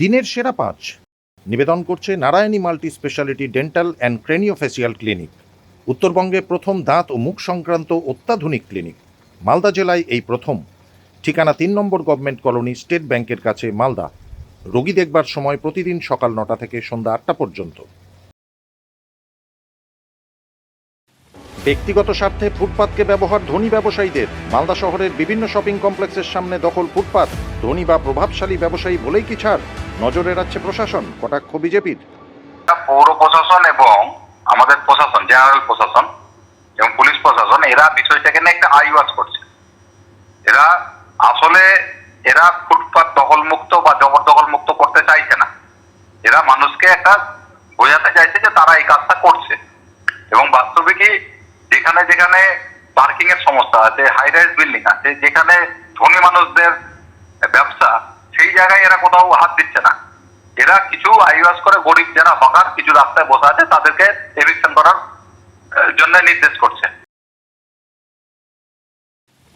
দিনের সেরা পাঁচ। নিবেদন করছে Narayani multi speciality dental and craniofacial clinic. উত্তরবঙ্গে প্রথম দাঁত ও মুখ সংক্রান্ত অত্যাধুনিক ক্লিনিক। মালদা জেলায় এই প্রথম। ঠিকানা তিন নম্বর গভর্নমেন্ট কলোনি, স্টেট ব্যাংকের কাছে মালদা। রোগী দেখবার সময় প্রতিদিন সকাল নটা থেকে সন্ধ্যা আটটা পর্যন্ত। ব্যক্তিগত স্বার্থে ফুটপাতকে ব্যবহার ধনী ব্যবসায়ীদের। মালদা শহরের বিভিন্ন শপিং কমপ্লেক্সের সামনে দখল ফুটপাত। ধনী বা প্রভাবশালী ব্যবসায়ী বলেই কি ছাড়? নজরে রাখছে প্রশাসন, কটাক্ষ বিজেপির। পৌর প্রশাসন এবং আমাদের প্রশাসন, জেনারেল প্রশাসন এবং পুলিশ প্রশাসন, এরা বিষয়টাকে নিয়ে একটা আইওয়াজ করছে। এরা আসলে এরা ফুটপাত দখলমুক্ত বা জবরদখল মুক্ত করতে চাইছে না। এরা মানুষকে একটা বোঝাতে চাইছে যে তারা এই কাজটা করছে। এবং বাস্তবিকই যেখানে যেখানে পার্কিং এর সমস্যা আছে হাই রাইজ বিল্ডিং আছে, যেখানে ধনী মানুষদের ব্যবসা জায়গায় এরা কোথাও হাত দিচ্ছে না। এরা কিছু আইওয়াস করে গরিব যারা হকার কিছু রাস্তায় বসে আছে তাদেরকে এভিকশন করার জন্য নির্দেশ করছে।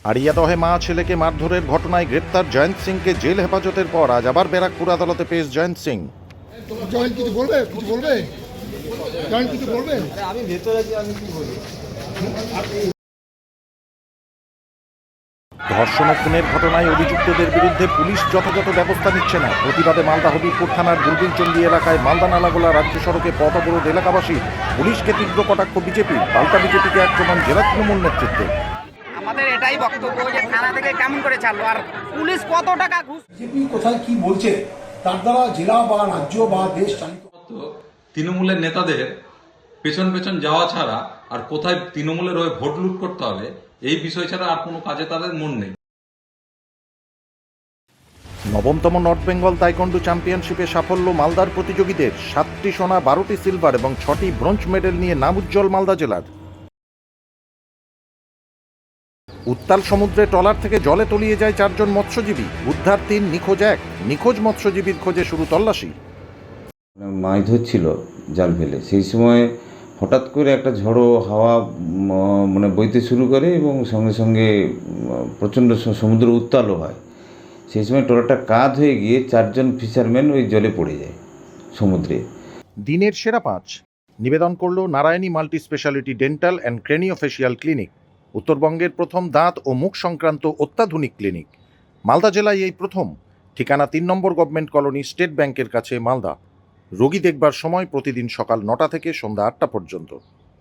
আড়িয়াদহে মা ছেলেকে মারধরের ঘটনায় গ্রেপ্তার জয়ন্ত সিংকে জেল হেফাজতের পর আজ আবার ব্যারাকপুর আদালতে পেশ জয়ন্ত সিং। জয়েন্ট কিছু বলবে? কিছু বলবে? জয়েন্ট কিছু বলবে? আমি ভেতরে আমি কি বলব? ধর্ষণ খুনের ঘটনায় অভিযুক্তদের বিরুদ্ধে পুলিশ যথাযথ ব্যবস্থা নিচ্ছে না। প্রতিবাদে মালদা হবিবপুর থানার দুর্বিনচন্ডী এলাকায় মালদা নালাগোলা রাজ্য সড়কে পথ অবরোধ এলাকাবাসী পুলিশকে তীব্র কটাক্ষ বিজেপি পাল্টা বিজেপিকে আক্রমণ জেলা তৃণমূল নেতৃত্বে। আমাদের এটাই বক্তব্য যে থানা থেকে কেমন করে ছাড়লো আর পুলিশ কত টাকা ঘুষ বিজেপি কোথায় কি বলছে তার দ্বারা জেলা বা রাজ্য বা দেশ চালিত তৃণমূলের নেতাদের পেছন পেছন যাওয়া ছাড়া আর কোথায় তৃণমূলের হয়ে ভোট লুট করতে হবে এই বিষয় ছাড়া আর কোনো কাজে তাদের মন নেই। নবমতম নর্থ বেঙ্গল তাইকন্ডু চ্যাম্পিয়নশিপে সাফল্য মালদার প্রতিযোগীদের সাতটি সোনা বারোটি সিলভার এবং ছটি ব্রোঞ্জ মেডেল নিয়ে নাম উজ্জ্বল মালদা জেলার। উত্তাল সমুদ্রে ট্রলার থেকে জলে তলিয়ে যায় চারজন মৎস্যজীবী। উদ্ধার তিন নিখোঁজ এক। নিখোঁজ মৎস্যজীবীর খোঁজে শুরু তল্লাশি। মাছ ধরছিল জাল ফেলে। সেই সময় হঠাৎ করে একটা ঝড়ো হাওয়া মানে বইতে শুরু করে এবং সঙ্গে সঙ্গে প্রচণ্ড সমুদ্র উত্তালও হয়। সেই সময় ট্রলারটা কাঁধ হয়ে গিয়ে চারজন ফিশারম্যান ওই জলে পড়ে যায় সমুদ্রে। দিনের সেরা পাঁচ। নিবেদন করল Narayani multi speciality dental and craniofacial clinic, উত্তরবঙ্গের প্রথম দাঁত ও মুখ সংক্রান্ত অত্যাধুনিক ক্লিনিক। মালদা জেলায় এই প্রথম। ঠিকানা তিন নম্বর গভর্নমেন্ট কলোনি স্টেট ব্যাংকের কাছে মালদা। রোগী দেখবার সময় প্রতিদিন সকাল নটা থেকে সন্ধ্যা আটটা পর্যন্ত।